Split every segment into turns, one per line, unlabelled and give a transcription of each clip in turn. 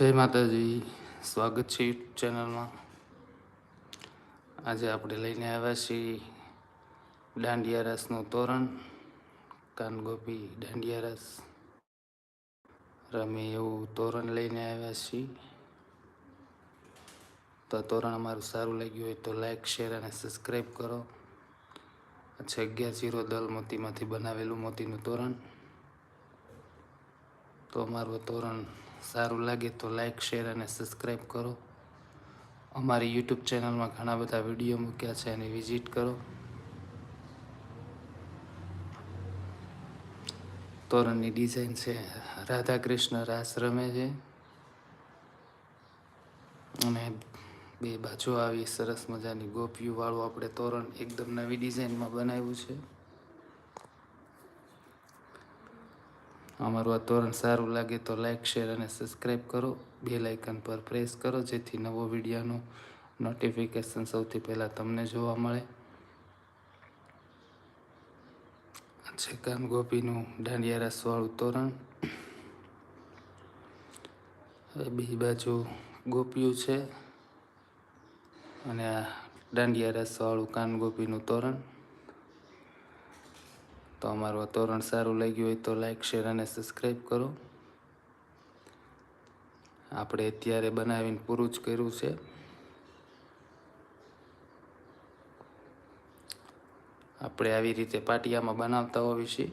જય માતાજી, સ્વાગત છે યુટ્યુબ ચેનલમાં. આજે આપણે લઈને આવ્યા છીએ દાંડિયા રસનું તોરણ, કાનગોપી દાંડિયા રસ. રમે એવું તોરણ લઈને આવ્યા છીએ. તો તોરણ અમારું સારું લાગ્યું હોય તો લાઈક, શેર અને સબસ્ક્રાઈબ કરો. છે અગિયાર જીરો દલ મોતીમાંથી બનાવેલું મોતીનું તોરણ. તો અમારું તોરણ સારું લાગે તો લાઇક શેર અને સબસ્ક્રાઈબ કરો. અમારી યુટ્યુબ ચેનલમાં ઘણા બધા વીડિયો મૂક્યા છે એની વિઝિટ કરો. તોરણની ડિઝાઇન છે રાધા કૃષ્ણ રાસ રમે છે. અને બે બાજુ આવી સરસ મજાની ગોપીઓવાળું આપણે તોરણ એકદમ નવી ડિઝાઇનમાં બનાવ્યું છે. અમારું આ તોરણ સારું લાગે તો લાઇક શેર અને સબસ્ક્રાઈબ કરો. બે લાઇકન પર પ્રેસ કરો, જેથી નવો વિડીયોનું નોટિફિકેશન સૌથી પહેલાં તમને જોવા મળે. છે કામ ગોપીનું દાંડિયા રસવાળું તોરણ. હવે બીજી બાજુ ગોપીયું છે. અને આ દાંડિયા રસવાળું કાનગોપીનું તોરણ. તો અમારું આ તોરણ સારું લાગ્યું હોય તો લાઈક શેર અને સબસ્ક્રાઈબ કરો. આપણે અત્યારે બનાવીને પૂરું જ કર્યું છે. આપણે આવી રીતે પાટિયામાં બનાવતા હોઈએ છીએ.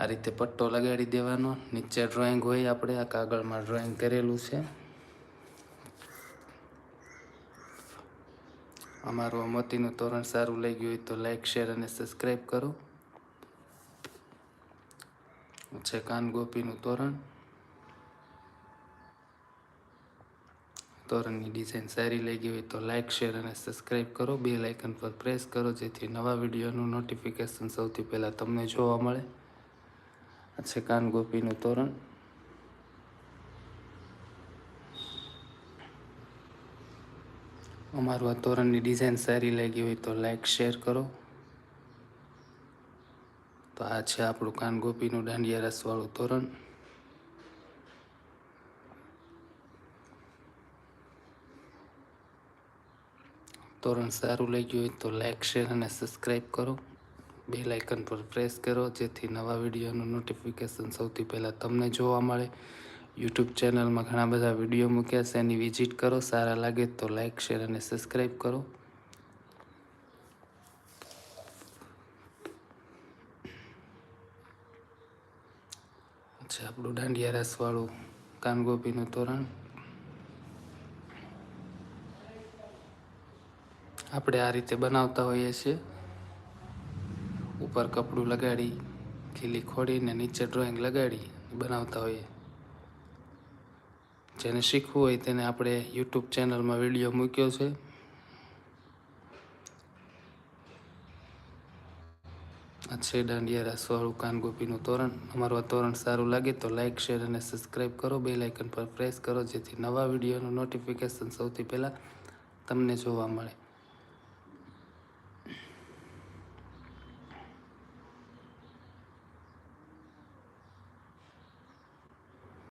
આ રીતે પટ્ટો લગાડી દેવાનો. નીચે ડ્રોઈંગ હોય આપણે, આ કાગળમાં ડ્રોઈંગ કરેલું છે. અમારું મોતીનું તોરણ સારું લાગ્યું હોય તો લાઈક શેર અને સબસ્ક્રાઈબ કરો. છે કાન ગોપીનું તોરણ. તોરણની ડિઝાઇન સારી લઈ ગઈ હોય તો લાઇક શેર અને સબસ્ક્રાઈબ કરો. બે લાઇકન પર પ્રેસ કરો જેથી નવા વિડીયોનું નોટિફિકેશન સૌથી પહેલાં તમને જોવા મળે. છે કાન ગોપીનું તોરણ. અમારું આ તોરણની ડિઝાઇન સારી લાગી હોય તો લાઈક શેર કરો. તો આ છે આપણું કાનગોપીનું દાંડિયા રસવાળું તોરણ. તોરણ સારું લાગ્યું હોય તો લાઈક શેર અને સબસ્ક્રાઈબ કરો. બે લાઇકન પર પ્રેસ કરો, જેથી નવા વિડીયોનું નોટિફિકેશન સૌથી પહેલાં તમને જોવા મળે. યુટ્યુબ ચેનલમાં ઘણા બધા વીડિયો મૂક્યા છે. એની વિઝિટ કરો, સારા લાગે તો લાઈક, શેર અને સબસ્ક્રાઈબ કરો. અચ્છા આપણું દાંડિયા રસવાળું કાનગોપીનું તોરણ. આપણે આ રીતે બનાવતા હોઈએ છીએ. ઉપર કપડું લગાડી, ખીલી ખોડીને નીચે ડ્રોઈંગ લગાડી, બનાવતા હોઈએ. જેને શીખવું હોય તેને આપણે યુટ્યુબ ચેનલમાં વીડિયો મૂક્યો છે. આ છે દાંડિયા રસવાળું કાનગોપીનું તોરણ. અમારું આ તોરણ સારું લાગે તો લાઇક શેર અને સબસ્ક્રાઈબ કરો. બે લાઇકન પર પ્રેસ કરો જેથી નવા વિડીયોનું નોટિફિકેશન સૌથી પહેલાં તમને જોવા મળે.